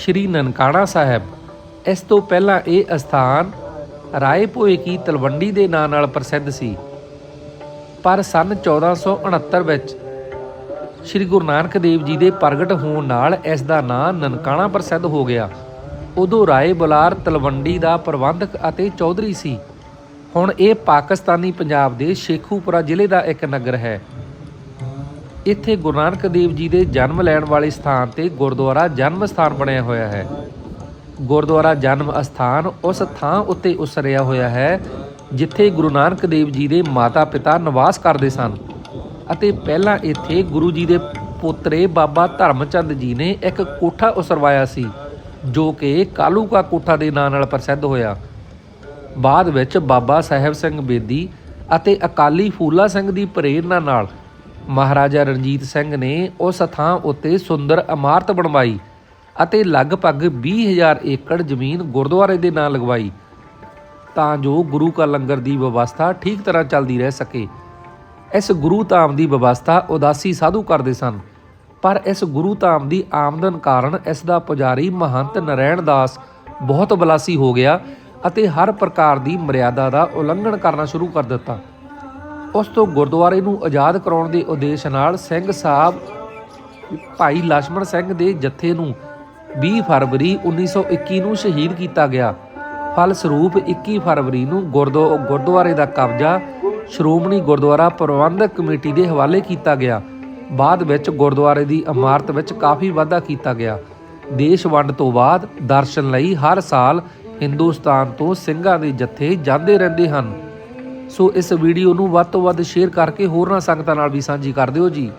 ਸ਼੍ਰੀ ਨਨਕਾਣਾ ਸਾਹਿਬ। ਇਸ ਤੋਂ ਪਹਿਲਾਂ ਇਹ ਅਸਥਾਨ ਰਾਏ ਭੋਏ ਕੀ ਤਲਵੰਡੀ ਦੇ ਨਾਂ ਨਾਲ ਪ੍ਰਸਿੱਧ ਸੀ। ਪਰ ਸਨ 1469 ਵਿੱਚ ਸ਼੍ਰੀ ਗੁਰੂ ਨਾਨਕ ਦੇਵ ਜੀ ਦੇ ਪ੍ਰਗਟ ਹੋਣ ਨਾਲ ਇਸ ਦਾ ਨਾਂ ਨਨਕਾਣਾ ਪ੍ਰਸਿੱਧ ਹੋ ਗਿਆ। ਉਦੋਂ ਰਾਏ ਬੁਲਾਰ ਤਲਵੰਡੀ ਦਾ ਪ੍ਰਬੰਧਕ ਅਤੇ ਚੌਧਰੀ ਸੀ। ਹੁਣ ਇਹ ਪਾਕਿਸਤਾਨੀ ਪੰਜਾਬ ਦੇ ਸ਼ੇਖੂਪੁਰਾ ਜ਼ਿਲ੍ਹੇ ਦਾ ਇੱਕ ਨਗਰ ਹੈ। ਇੱਥੇ ਗੁਰੂ ਨਾਨਕ ਦੇਵ ਜੀ ਦੇ ਜਨਮ ਲੈਣ ਵਾਲੇ ਸਥਾਨ ਤੇ ਗੁਰਦੁਆਰਾ ਜਨਮ ਸਥਾਨ ਬਣਿਆ ਹੋਇਆ ਹੈ। ਗੁਰਦੁਆਰਾ ਜਨਮ ਅਸਥਾਨ ਉਸ ਥਾਂ ਉੱਤੇ ਉਸਰਿਆ ਹੋਇਆ ਹੈ, ਜਿੱਥੇ ਗੁਰੂ ਨਾਨਕ ਦੇਵ ਜੀ ਦੇ ਮਾਤਾ-ਪਿਤਾ ਨਿਵਾਸ ਕਰਦੇ ਸਨ ਅਤੇ ਪਹਿਲਾਂ ਇੱਥੇ ਗੁਰੂ ਜੀ ਦੇ ਪੋਤਰੇ ਬਾਬਾ ਧਰਮਚੰਦ ਜੀ ਨੇ ਇੱਕ ਕੋਠਾ ਉਸਰਵਾਇਆ ਸੀ, ਜੋ ਕਿ ਕਾਲੂ ਕਾ ਕੋਠਾ ਦੇ ਨਾਂ ਨਾਲ ਪ੍ਰਸਿੱਧ ਹੋਇਆ। ਬਾਅਦ ਵਿੱਚ ਬਾਬਾ ਸਾਹਿਬ ਸਿੰਘ ਬੇਦੀ ਅਤੇ ਅਕਾਲੀ ਫੂਲਾ ਸਿੰਘ ਦੀ ਪ੍ਰੇਰਣਾ ਨਾਲ ਮਹਾਰਾਜਾ ਰਣਜੀਤ ਸਿੰਘ ਨੇ ਉਸ ਥਾਂ ਉੱਤੇ ਸੁੰਦਰ ਇਮਾਰਤ ਬਣਵਾਈ ਅਤੇ ਲਗਭਗ 20000 ਏਕੜ ਜ਼ਮੀਨ ਗੁਰਦੁਆਰੇ ਦੇ ਨਾਂ ਲਗਵਾਈ ਤਾਂ ਜੋ ਗੁਰੂ ਕਾ ਲੰਗਰ ਦੀ ਵਿਵਸਥਾ ਠੀਕ ਤਰ੍ਹਾਂ ਚੱਲਦੀ ਰਹਿ ਸਕੇ। ਇਸ ਗੁਰੂ ਧਾਮ ਦੀ ਵਿਵਸਥਾ ਉਦਾਸੀ ਸਾਧੂ ਕਰਦੇ ਸਨ, ਪਰ ਇਸ ਗੁਰੂ ਧਾਮ ਦੀ ਆਮਦਨ ਕਾਰਨ ਇਸ ਦਾ ਪੁਜਾਰੀ ਮਹੰਤ ਨਰੈਣ ਦਾਸ ਬਹੁਤ ਬਲਾਸੀ ਹੋ ਗਿਆ ਅਤੇ ਹਰ ਪ੍ਰਕਾਰ ਦੀ ਮਰਿਆਦਾ ਦਾ ਉਲੰਘਣ ਕਰਨਾ ਸ਼ੁਰੂ ਕਰ ਦਿੱਤਾ। ਉਸ ਤੋਂ ਗੁਰਦੁਆਰੇ ਨੂੰ ਆਜ਼ਾਦ ਕਰਾਉਣ ਦੇ ਉਦੇਸ਼ ਨਾਲ ਸਿੰਘ ਸਾਹਿਬ, ਭਾਈ ਲక్ష్మణ ਸਿੰਘ ਦੇ ਜੱਥੇ ਨੂੰ 20 ਫਰਵਰੀ 1921 ਨੂੰ ਸ਼ਹੀਦ ਕੀਤਾ ਗਿਆ। ਫਲ ਸਰੂਪ 21 ਫਰਵਰੀ ਨੂੰ ਗੁਰਦੋ, ਗੁਰਦੁਆਰੇ ਦਾ ਕਬਜ਼ਾ ਸ਼੍ਰੋਮਣੀ ਗੁਰਦੁਆਰਾ ਪ੍ਰਬੰਧਕ ਕਮੇਟੀ ਦੇ ਹਵਾਲੇ ਕੀਤਾ ਗਿਆ। ਬਾਅਦ ਵਿੱਚ ਗੁਰਦੁਆਰੇ ਦੀ ਇਮਾਰਤ ਵਿੱਚ ਕਾਫੀ ਵਾਧਾ ਕੀਤਾ ਗਿਆ। ਦੇਸ਼ ਵੰਡ ਤੋਂ ਬਾਅਦ ਦਰਸ਼ਨ ਲਈ ਹਰ ਸਾਲ ਹਿੰਦੁਸਤਾਨ ਤੋਂ ਸਿੰਘਾਂ ਦੇ ਜੱਥੇ ਜਾਂਦੇ ਰਹਿੰਦੇ ਹਨ। ਸੋ ਇਸ ਵੀਡੀਓ ਨੂੰ ਵੱਧ ਤੋਂ ਵੱਧ ਸ਼ੇਅਰ ਕਰਕੇ ਹੋਰਨਾਂ ਸੰਗਤਾਂ ਨਾਲ ਵੀ ਸਾਂਝੀ ਕਰ ਦਿਓ ਜੀ।